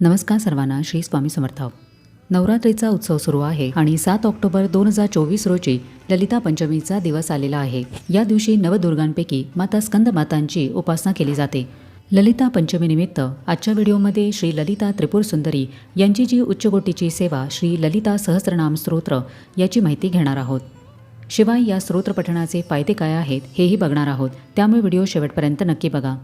नमस्कार सर्वांना श्री स्वामी समर्थ. नवरात्रीचा उत्सव सुरू आहे आणि सात ऑक्टोबर दोन हजार चोवीस रोजी ललिता पंचमीचा दिवस आलेला आहे. या दिवशी नवदुर्गांपैकी माता स्कंद मातांची उपासना केली जाते. ललिता पंचमीनिमित्त आजच्या व्हिडिओमध्ये श्री ललिता त्रिपुर सुंदरी यांची जी उच्चकोटीची सेवा श्री ललिता सहस्रनाम स्तोत्र याची माहिती घेणार आहोत. शिवाय या स्तोत्र पठणाचे फायदे काय आहेत हेही बघणार आहोत. त्यामुळे व्हिडिओ शेवटपर्यंत नक्की बघा.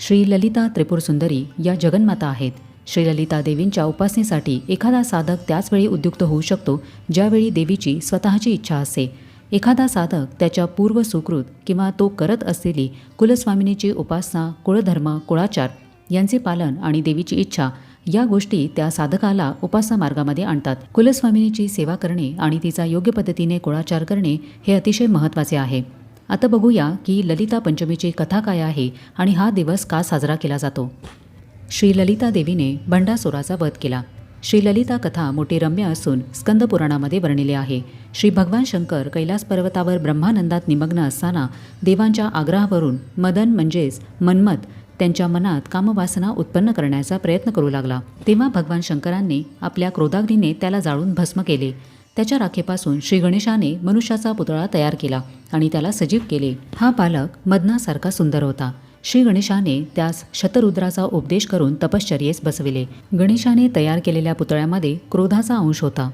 श्री ललिता त्रिपुर सुंदरी या जगन्माता आहेत. श्रीललिता देवींच्या उपासनेसाठी एखादा साधक त्याचवेळी उद्युक्त होऊ शकतो ज्यावेळी देवीची स्वतःची इच्छा असते. एखादा साधक त्याच्या पूर्व सुकृत किंवा तो करत असलेली कुलस्वामिनीची उपासना कुळधर्म कुळाचार यांचे पालन आणि देवीची इच्छा या गोष्टी त्या साधकाला उपासना मार्गामध्ये आणतात. कुलस्वामिनीची सेवा करणे आणि तिचा योग्य पद्धतीने कुळाचार करणे हे अतिशय महत्त्वाचे आहे. आता बघूया की ललिता पंचमीची कथा काय आहे आणि हा दिवस का साजरा केला जातो? श्री ललिता देवीने भंडासुराचा वध केला. श्री ललिता कथा मोठी रम्य असून स्कंदपुराणामध्ये वर्णिली वर्णिले आहे. श्री भगवान शंकर कैलास पर्वतावर ब्रह्मानंदात निमग्न असताना देवांच्या आग्रहावरून मदन म्हणजेच मन्मथ त्यांच्या मनात कामवासना उत्पन्न करण्याचा प्रयत्न करू लागला. तेव्हा भगवान शंकरांनी आपल्या क्रोधाग्नीने त्याला जाळून भस्म केले. त्याच्या राखेपासून श्री गणेशाने मनुष्याचा पुतळा तयार केला आणि त्याला सजीव केले. हा बालक मदनासारखा सुंदर होता. श्री गणेशाने त्यास शतरुद्राचा उपदेश करून तपश्चर्येस बसविले. गणेशाने तयार केलेल्या पुतळ्यामध्ये क्रोधाचा अंश होता.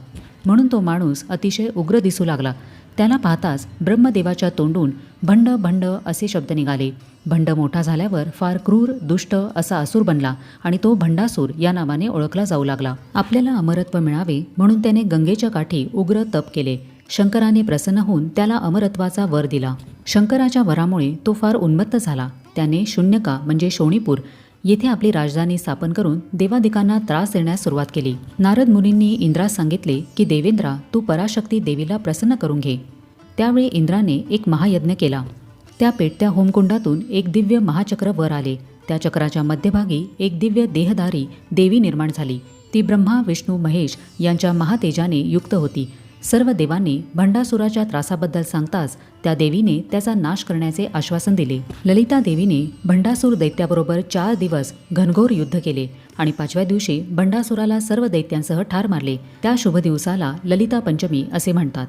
म्हणून तो माणूस अतिशय उग्र दिसू लागला. त्याला पाहताच ब्रह्मदेवाच्या तोंडून भंड भंड असे शब्द निघाले. भंड मोठा झाल्यावर फार क्रूर दुष्ट असा असुर बनला आणि तो भंडासूर या नावाने ओळखला जाऊ लागला. आपल्याला अमरत्व मिळावे म्हणून त्याने गंगेच्या काठी उग्र तप केले. शंकराने प्रसन्न होऊन त्याला अमरत्वाचा वर दिला. शंकराच्या वरामुळे तो फार उन्मत्त झाला. त्याने शून्यका म्हणजे शोणीपूर येथे आपली राजधानी स्थापन करून देवादिकांना त्रास देण्यास सुरुवात केली. नारद मुनींनी इंद्रास सांगितले की देवेंद्रा तू पराशक्ती देवीला प्रसन्न करून घे. त्यावेळी इंद्राने एक महायज्ञ केला. त्या पेटत्या होमकुंडातून एक दिव्य महाचक्र वर आले. त्या चक्राच्या मध्यभागी एक दिव्य देहधारी देवी निर्माण झाली. ती ब्रह्मा विष्णू महेश यांच्या महातेजाने युक्त होती. सर्व देवांनी भंडासुराच्या त्रासाबद्दल सांगताच त्या देवीने त्याचा नाश करण्याचे आश्वासन दिले. ललिता देवीने भंडासूर दैत्याबरोबर चार दिवस घनघोर युद्ध केले आणि पाचव्या दिवशी भंडासुराला सर्व दैत्यांसह ठार मारले. त्या शुभ दिवसाला ललिता पंचमी असे म्हणतात.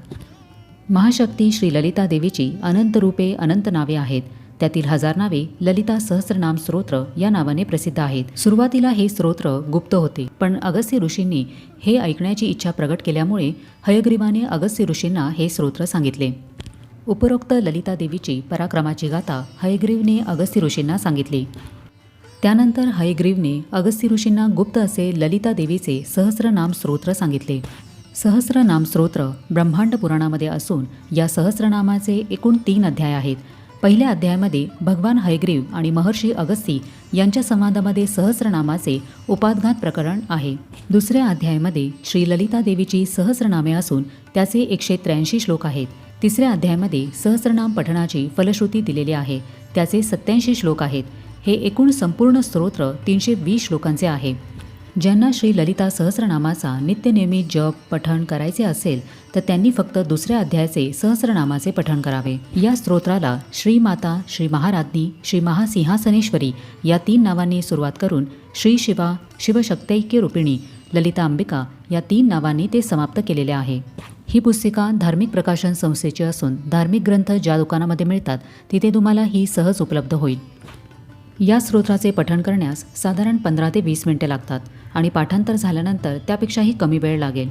महाशक्ती श्री ललिता देवीची अनंत रूपे अनंत नावे आहेत. त्यातील हजार नावे ललिता सहस्रनाम स्तोत्र या नावाने प्रसिद्ध आहेत. सुरुवातीला हे स्तोत्र गुप्त होते पण अगस्त्य ऋषींनी हे ऐकण्याची इच्छा प्रगट केल्यामुळे हयग्रीवाने अगस्त्य ऋषींना हे स्तोत्र सांगितले. उपरोक्त ललिता देवीची पराक्रमाची गाथा हयग्रीवने अगस्त्य ऋषींना सांगितली. त्यानंतर हयग्रीवने अगस्त्य ऋषींना गुप्त असे ललिता देवीचे सहस्रनाम स्तोत्र सांगितले. सहस्रनाम स्तोत्र ब्रह्मांड पुराणामध्ये असून या सहस्रनामाचे एकूण तीन अध्याय आहेत. पहिल्या अध्यायामध्ये भगवान हयग्रीव आणि महर्षी अगस्ती यांच्या संवादामध्ये सहस्रनामाचे उपादघात प्रकरण आहे. दुसऱ्या अध्यायामध्ये श्री ललिता देवीची सहस्रनामे असून त्याचे एकशे त्र्याऐंशी श्लोक आहेत. तिसऱ्या अध्यायामध्ये सहस्रनाम पठणाची फलश्रुती दिलेली आहे. त्याचे सत्याऐंशी श्लोक आहेत. हे एकूण संपूर्ण स्तोत्र तीनशे वीस श्लोकांचे आहे. ज्यांना श्री ललिता सहस्रनामाचा नित्यनियमित जप पठण करायचे असेल तर त्यांनी फक्त दुसऱ्या अध्यायाचे सहस्रनामाचे पठण करावे. या स्तोत्राला श्री माता श्री महाराज्ञी श्री महासिंहासनेश्वरी या तीन नावांनी सुरुवात करून श्री शिवा शिवशक्तैक्य रूपिणी ललिता अंबिका या तीन नावांनी ते समाप्त केलेले आहे. ही पुस्तिका धार्मिक प्रकाशन संस्थेची असून धार्मिक ग्रंथ ज्या दुकानामध्ये मिळतात तिथे तुम्हाला ही सहज उपलब्ध होईल. या स्तोत्राचे पठण करण्यास साधारण पंधरा ते वीस मिनिटे लागतात आणि पाठांतर झाल्यानंतर त्यापेक्षाही कमी वेळ लागेल.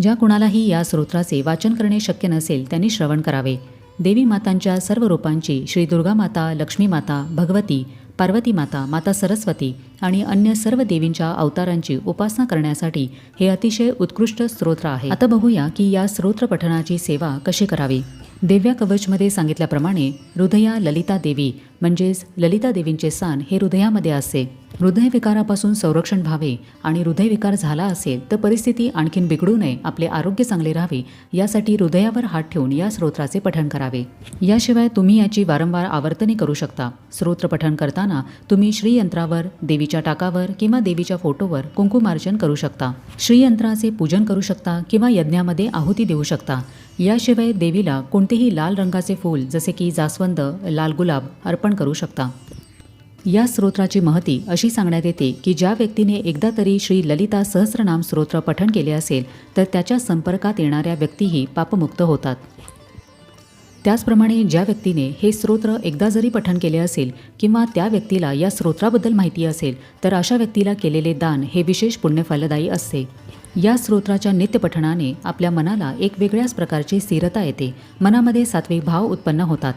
ज्या कुणालाही या स्तोत्राचे वाचन करणे शक्य नसेल त्यांनी श्रवण करावे. देवी मातांच्या सर्व रूपांची श्री दुर्गा माता लक्ष्मी माता भगवती पार्वती माता माता सरस्वती आणि अन्य सर्व देवींच्या अवतारांची उपासना करण्यासाठी हे अतिशय उत्कृष्ट स्तोत्र आहे. आता बघूया की या स्तोत्र पठणाची सेवा कशी करावी? दिव्या कवचमध्ये सांगितल्याप्रमाणे हृदया ललिता देवी म्हणजेच ललिता देवींचे हे हृदयामध्ये असे. हृदयविकारापासून संरक्षण व्हावे आणि हृदयविकार झाला असेल तर परिस्थिती आणखीन बिघडू नये आपले आरोग्य चांगले राहावे यासाठी हृदयावर हात ठेवून या स्तोत्राचे पठण करावे. याशिवाय तुम्ही याची वारंवार आवर्तने करू शकता. स्तोत्र पठण करताना तुम्ही श्रीयंत्रावर देवीच्या टाकावर किंवा देवीच्या फोटोवर कुंकुमार्चन करू शकता. श्रीयंत्राचे पूजन करू शकता किंवा यज्ञामध्ये आहुती देऊ शकता. याशिवाय देवीला कोणतेही लाल रंगाचे फूल जसे की जास्वंद लाल गुलाब अर्पण करू शकता. या स्तोत्राची महती अशी सांगण्यात येते की ज्या व्यक्तीने एकदा तरी श्री ललिता सहस्रनाम स्तोत्र पठण केले असेल तर त्याच्या संपर्कात येणाऱ्या व्यक्तीही पापमुक्त होतात. त्याचप्रमाणे ज्या व्यक्तीने हे स्तोत्र एकदा जरी पठण केले असेल किंवा त्या व्यक्तीला या स्तोत्राबद्दल माहिती असेल तर अशा व्यक्तीला केलेले दान हे विशेष पुण्यफलदायी असते. या स्तोत्राच्या नित्यपठणाने आपल्या मनाला एक वेगळ्याच प्रकारची स्थिरता येते. मनामध्ये सात्विक भाव उत्पन्न होतात.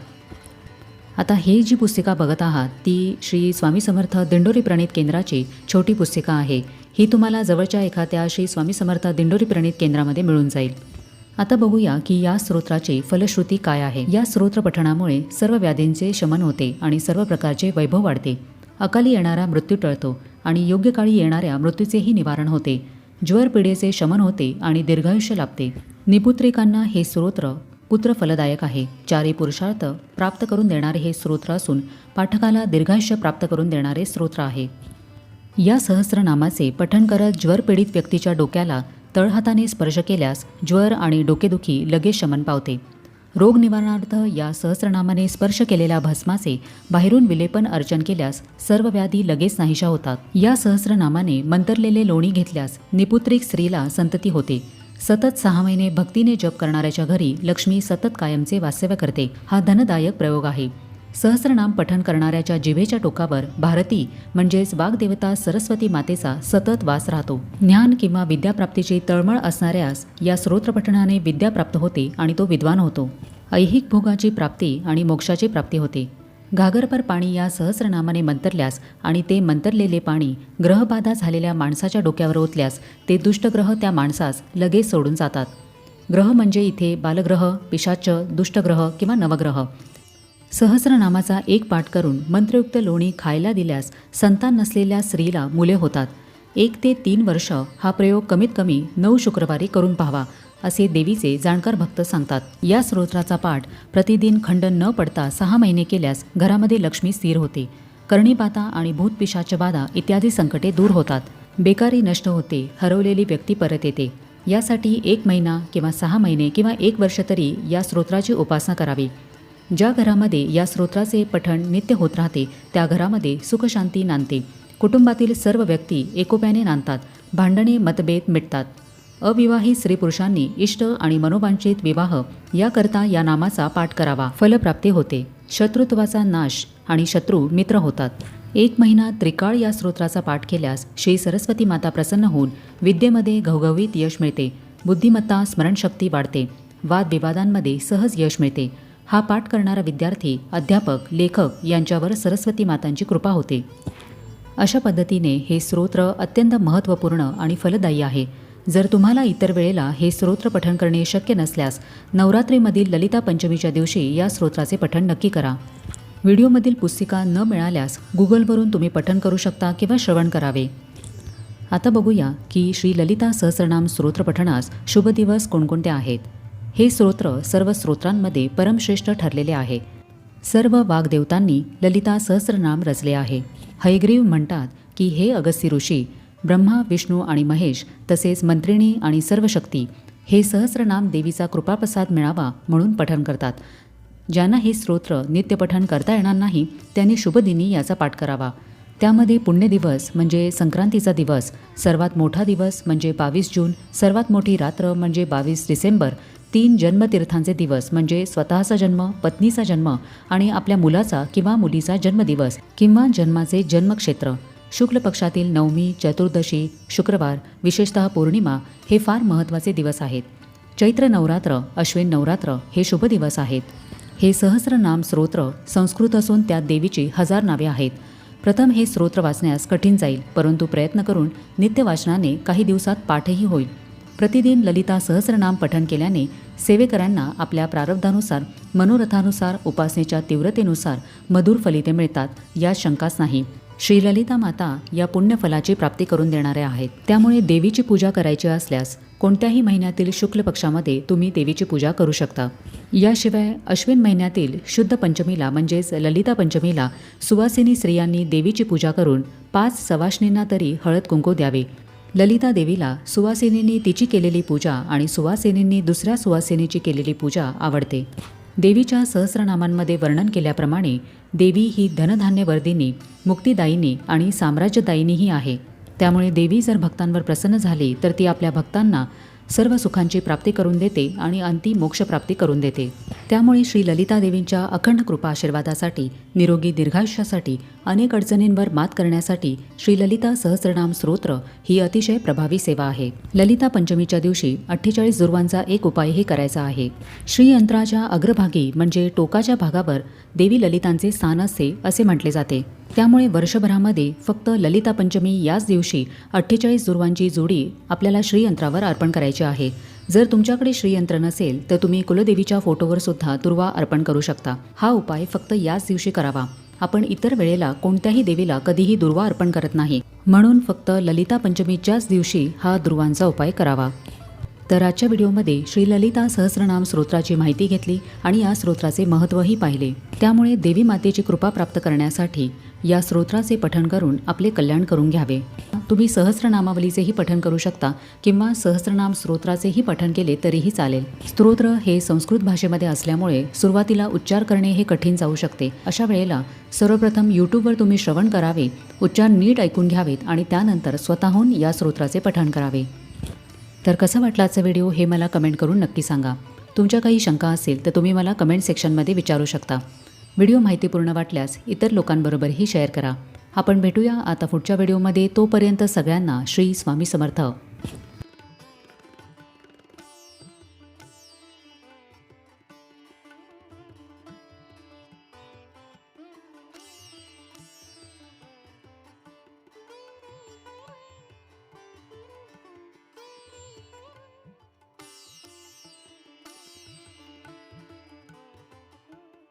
आता हे जी पुस्तिका बघत आहात ती श्री स्वामी समर्थ दिंडोरी प्रणित केंद्राची छोटी पुस्तिका आहे. ही तुम्हाला जवळच्या एखाद्या श्री स्वामी समर्थ दिंडोरी प्रणित केंद्रामध्ये मिळून जाईल. आता बघूया की या स्तोत्राची फलश्रुती काय आहे. या स्तोत्र पठणामुळे सर्व व्याधींचे शमन होते आणि सर्व प्रकारचे वैभव वाढते. अकाली येणारा मृत्यू टळतो आणि योग्य काळी येणाऱ्या मृत्यूचेही निवारण होते. ज्वर पिढेचे शमन होते आणि दीर्घायुष्य लाभते. निपुत्रिकांना हे स्तोत्र पुत्र फलदायक आहे. चारी पुरुषार्थ प्राप्त करून देणारे हे स्तोत्र असून पाठकाला दीर्घायुष्य प्राप्त करून देणारे स्तोत्र आहे. या सहस्रनामाचे पठण करत ज्वरपीडित व्यक्तीच्या डोक्याला तळहाताने स्पर्श केल्यास ज्वर आणि डोकेदुखी लगेच शमन पावते. रोग निवारणार्थ या सहस्रनामाने स्पर्श केलेल्या भस्माचे बाहेरून विलेपन अर्चन केल्यास सर्व व्याधी लगेच नाहीशा होतात. या सहस्रनामाने मंतरलेले लोणी घेतल्यास निपुत्रिक स्त्रीला संतती होते. सतत सहा महिने भक्तीने जप करणाऱ्याच्या घरी लक्ष्मी सतत कायमचे वास्तव्य करते. हा धनदायक प्रयोग आहे. सहस्रनाम पठण करणाऱ्याच्या जिभेच्या टोकावर भारती म्हणजेच वाग्देवता सरस्वती मातेचा सतत वास राहतो. ज्ञान किंवा विद्याप्राप्तीची तळमळ असणाऱ्यास या स्रोत्रपठणाने विद्या प्राप्त होते आणि तो विद्वान होतो. ऐहिक भोगाची प्राप्ती आणि मोक्षाची प्राप्ती होते. घागरपर पाणी या सहस्रनामाने मंतरल्यास आणि ते मंतरलेले पाणी ग्रहबाधा झालेल्या माणसाच्या डोक्यावर ओतल्यास ते दुष्टग्रह त्या माणसास लगेच सोडून जातात. ग्रह म्हणजे इथे बालग्रह पिशाच दुष्टग्रह किंवा नवग्रह. सहस्रनामाचा एक पाठ करून मंत्रयुक्त लोणी खायला दिल्यास संतान नसलेल्या स्त्रीला मुले होतात. एक ते तीन वर्ष हा प्रयोग कमीत कमी नऊ शुक्रवारी करून पाहावा असे देवीचे जाणकार भक्त सांगतात. या स्तोत्राचा पाठ प्रतिदिन खंड न पडता सहा महिने केल्यास घरामध्ये लक्ष्मी स्थिर होते. कर्णीपाता आणि भूतपिशाच बाधा इत्यादी संकटे दूर होतात. बेकारी नष्ट होते हरवलेली व्यक्ती परत येते. यासाठी एक महिना किंवा सहा महिने किंवा एक वर्ष तरी या स्तोत्राची उपासना करावी. ज्या घरामध्ये या स्तोत्राचे पठण नित्य होत राहते त्या घरामध्ये सुखशांती नांदते. कुटुंबातील सर्व व्यक्ती एकोप्याने नांदतात भांडणे मतभेद मिटतात. अविवाहित स्त्री पुरुषांनी इष्ट आणि मनोवांचित विवाह याकरता या नामाचा पाठ करावा. फलप्राप्ती होते. शत्रुत्वाचा नाश आणि शत्रू मित्र होतात. एक महिना त्रिकाळ या स्तोत्राचा पाठ केल्यास श्री सरस्वती माता प्रसन्न होऊन विद्येमध्ये घवघवीत यश मिळते. बुद्धिमत्ता स्मरणशक्ती वाढते. वादविवादांमध्ये सहज यश मिळते. हा पाठ करणारा विद्यार्थी अध्यापक लेखक यांच्यावर सरस्वती मातांची कृपा होते. अशा पद्धतीने हे स्तोत्र अत्यंत महत्त्वपूर्ण आणि फलदायी आहे. जर तुम्हाला इतर वेळेला हे स्तोत्र पठण करणे शक्य नसल्यास नवरात्रीमधील ललिता पंचमीच्या दिवशी या स्तोत्राचे पठण नक्की करा. व्हिडिओमधील पुस्तिका न मिळाल्यास गुगलवरून तुम्ही पठण करू शकता किंवा श्रवण करावे. आता बघूया की श्री ललिता सहस्रनाम स्तोत्र पठणास शुभ दिवस कोणकोणते आहेत. हे स्तोत्र सर्व स्तोत्रांमध्ये परमश्रेष्ठ ठरलेले आहे. सर्व वाग्देवतांनी ललिता सहस्रनाम रचले आहे. हैग्रीव म्हणतात की हे अगस्ती ऋषी ब्रह्मा विष्णू आणि महेश तसेच मंत्रिणी आणि सर्व शक्ती हे सहस्रनाम देवीचा कृपाप्रसाद मिळावा म्हणून पठण करतात. ज्यांना हे स्तोत्र नित्यपठण करता येणार नाही त्यांनी शुभदिनी याचा पाठ करावा. त्यामध्ये पुण्यदिवस म्हणजे संक्रांतीचा दिवस सर्वात मोठा दिवस म्हणजे बावीस जून सर्वात मोठी रात्र म्हणजे बावीस डिसेंबर तीन जन्मतीर्थांचे दिवस म्हणजे स्वतःचा जन्म पत्नीचा जन्म आणि आपल्या मुलाचा किंवा मुलीचा जन्मदिवस किंवा जन्माचे जन्मक्षेत्र. शुक्ल पक्षातील नवमी चतुर्दशी शुक्रवार विशेषतः पौर्णिमा हे फार महत्त्वाचे दिवस आहेत. चैत्र नवरात्र अश्विन नवरात्र हे शुभ दिवस आहेत. हे सहस्रनाम स्तोत्र संस्कृत असून त्यात देवीची हजार नावे आहेत. प्रथम हे स्तोत्र वाचण्यास कठीण जाईल परंतु प्रयत्न करून नित्यवाचनाने काही दिवसात पाठही होईल. प्रतिदिन ललिता सहस्रनाम पठन केल्याने सेवेकरांना आपल्या प्रारब्धानुसार मनोरथानुसार उपासनेच्या तीव्रतेनुसार मधुर फलिते मिळतात यात शंकाच नाही. श्रीललिता माता या पुण्यफलाची प्राप्ती करून देणाऱ्या आहेत. त्यामुळे देवीची पूजा करायची असल्यास कोणत्याही महिन्यातील शुक्ल पक्षामध्ये तुम्ही देवीची पूजा करू शकता. याशिवाय अश्विन महिन्यातील शुद्ध पंचमीला म्हणजेच ललिता पंचमीला सुवासिनी स्त्रियांनी देवीची पूजा करून पाच सवाष्णींना तरी हळद कुंकू द्यावे. ललिता देवीला सुवासिनींनी तिची केलेली पूजा आणि सुवासिनींनी दुसऱ्या सुवासिनीची केलेली पूजा आवडते. देवीच्या सहस्रनामांमध्ये वर्णन केल्याप्रमाणे देवी ही धनधान्यवर्धिनी मुक्तिदायिनी आणि साम्राज्यदायिनीही आहे. त्यामुळे देवी जर भक्तांवर प्रसन्न झाली तर ती आपल्या भक्तांना सर्व सुखांची प्राप्ती करून देते आणि अंती मोक्षप्राप्ती करून देते. त्यामुळे श्री ललिता देवींच्या अखंड कृपा आशीर्वादासाठी निरोगी दीर्घायुष्यासाठी अनेक अडचणींवर मात करण्यासाठी श्री ललिता सहस्रनाम स्तोत्र ही अतिशय प्रभावी सेवा आहे. ललिता पंचमीच्या दिवशी अठ्ठेचाळीस दुर्वांचा एक उपायही करायचा आहे. श्रीयंत्राच्या अग्रभागी म्हणजे टोकाच्या भागावर देवी ललितांचे स्थान असते असे म्हटले जाते. त्यामुळे वर्षभरामध्ये फक्त ललिता पंचमी याच दिवशी अठ्ठेचाळीस दुर्वांची जोडी आपल्याला श्रीयंत्रावर अर्पण करायची आहे. जर तुमच्याकडे श्रीयंत्र नसेल तर तुम्ही कुलदेवीच्या फोटोवर सुद्धा दुर्वा अर्पण करू शकता. हा उपाय फक्त याच दिवशी करावा. आपण इतर वेळेला कोणत्याही देवीला कधीही दुर्वा अर्पण करत नाही. म्हणून फक्त ललिता पंचमीच्याच दिवशी हा दुर्वांचा उपाय करावा. तर आजच्या व्हिडिओमध्ये श्री ललिता सहस्रनाम स्तोत्राची माहिती घेतली आणि या स्तोत्राचे महत्त्वही पाहिले. त्यामुळे देवी मातेची कृपा प्राप्त करण्यासाठी या स्तोत्राचे पठण करून आपले कल्याण करून घ्यावे. तुम्ही सहस्रनामावलीचेही पठण करू शकता किंवा सहस्रनाम स्तोत्राचेही पठण केले तरीही चालेल. स्तोत्र हे संस्कृत भाषेमध्ये असल्यामुळे सुरुवातीला उच्चार करणे हे कठीण जाऊ शकते. अशा वेळेला सर्वप्रथम यूट्यूबवर तुम्ही श्रवण करावे उच्चार नीट ऐकून घ्यावेत आणि त्यानंतर स्वतःहून या स्तोत्राचे पठण करावे. तर कसं वाटलं आजचा व्हिडिओ हे मला कमेंट करून नक्की सांगा. तुमच्या काही शंका असेल तर तुम्ही मला कमेंट सेक्शनमध्ये विचारू शकता. व्हिडिओ माहितीपूर्ण वाटल्यास इतर लोकांबरोबरही शेअर करा. आपण भेटूया आता पुढच्या व्हिडिओमध्ये. तोपर्यंत सगळ्यांना श्री स्वामी समर्थ.